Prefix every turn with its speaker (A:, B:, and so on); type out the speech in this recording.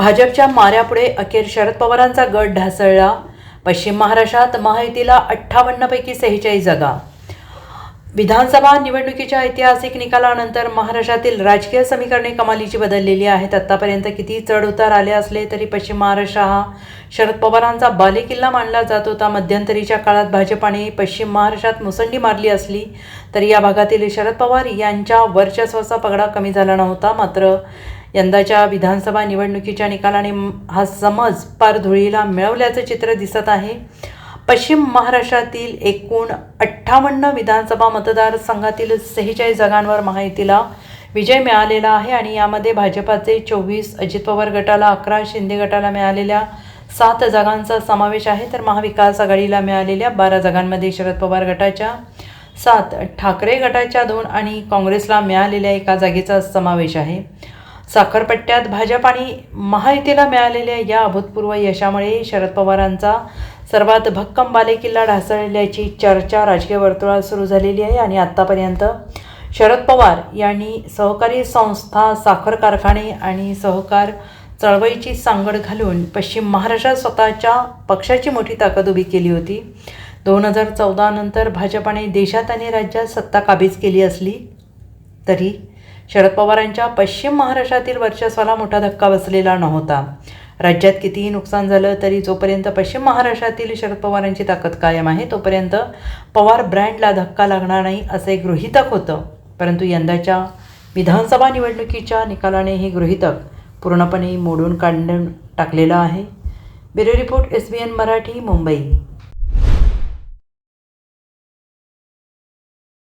A: भाजपच्या माऱ्यापुढे अखेर शरद पवारांचा गट ढासळला. पश्चिम महाराष्ट्रात महायुतीला अठ्ठावन्नपैकी सेहेचाळीस जागा. विधानसभा निवडणुकीच्या ऐतिहासिक निकालानंतर महाराष्ट्रातील राजकीय समीकरणे कमालीची बदललेली आहेत. आत्तापर्यंत किती चढ उतार आले असले तरी पश्चिम महाराष्ट्र हा शरद पवारांचा बालेकिल्ला मानला जात होता. मध्यंतरीच्या काळात भाजपाने पश्चिम महाराष्ट्रात मुसंडी मारली असली तरी या भागातील शरद पवार यांच्या वर्चस्वाचा पगडा कमी झाला नव्हता. मात्र यंदाच्या विधानसभा निवडणुकीच्या निकालाने हा समज पार धुळीला मिळवल्याचं चित्र दिसत आहे. पश्चिम महाराष्ट्रातील एकूण अठ्ठावन्न विधानसभा मतदारसंघातील सेहेचाळीस जागांवर महायुतीला विजय मिळालेला आहे आणि यामध्ये भाजपाचे चोवीस अजित पवार गटाला अकरा शिंदे गटाला मिळालेल्या सात जागांचा समावेश आहे. तर महाविकास आघाडीला मिळालेल्या बारा जागांमध्ये शरद पवार गटाच्या सात ठाकरे गटाच्या दोन आणि काँग्रेसला मिळालेल्या एका जागेचा समावेश आहे. साखरपट्ट्यात भाजप आणि महायुतीला मिळालेल्या या अभूतपूर्व यशामुळे शरद पवारांचा सर्वात भक्कम बालेकिल्ला ढासळल्याची चर्चा राजकीय वर्तुळात सुरू झालेली आहे आणि आत्तापर्यंत शरद पवार यांनी सहकारी संस्था साखर कारखाने आणि सहकार चळवळीची सांगड घालून पश्चिम महाराष्ट्रात स्वतःच्या पक्षाची मोठी ताकद उभी केली होती. दोन हजार चौदानंतर भाजपाने देशात आणि राज्यात सत्ता काबीज केली असली तरी शरद पवारांच्या पश्चिम महाराष्ट्रातील वर्चस्वाला मोठा धक्का बसलेला नव्हता. राज्यात कितीही नुकसान झालं तरी जोपर्यंत पश्चिम महाराष्ट्रातील शरद पवारांची ताकद कायम आहे तोपर्यंत पवार ब्रँडला धक्का लागणार नाही असे गृहितक होतं. परंतु यंदाच्या विधानसभा निवडणुकीच्या निकालाने हे गृहितक पूर्णपणे मोडून काढून टाकलेलं आहे. Bureau report S B N Marathi Mumbai.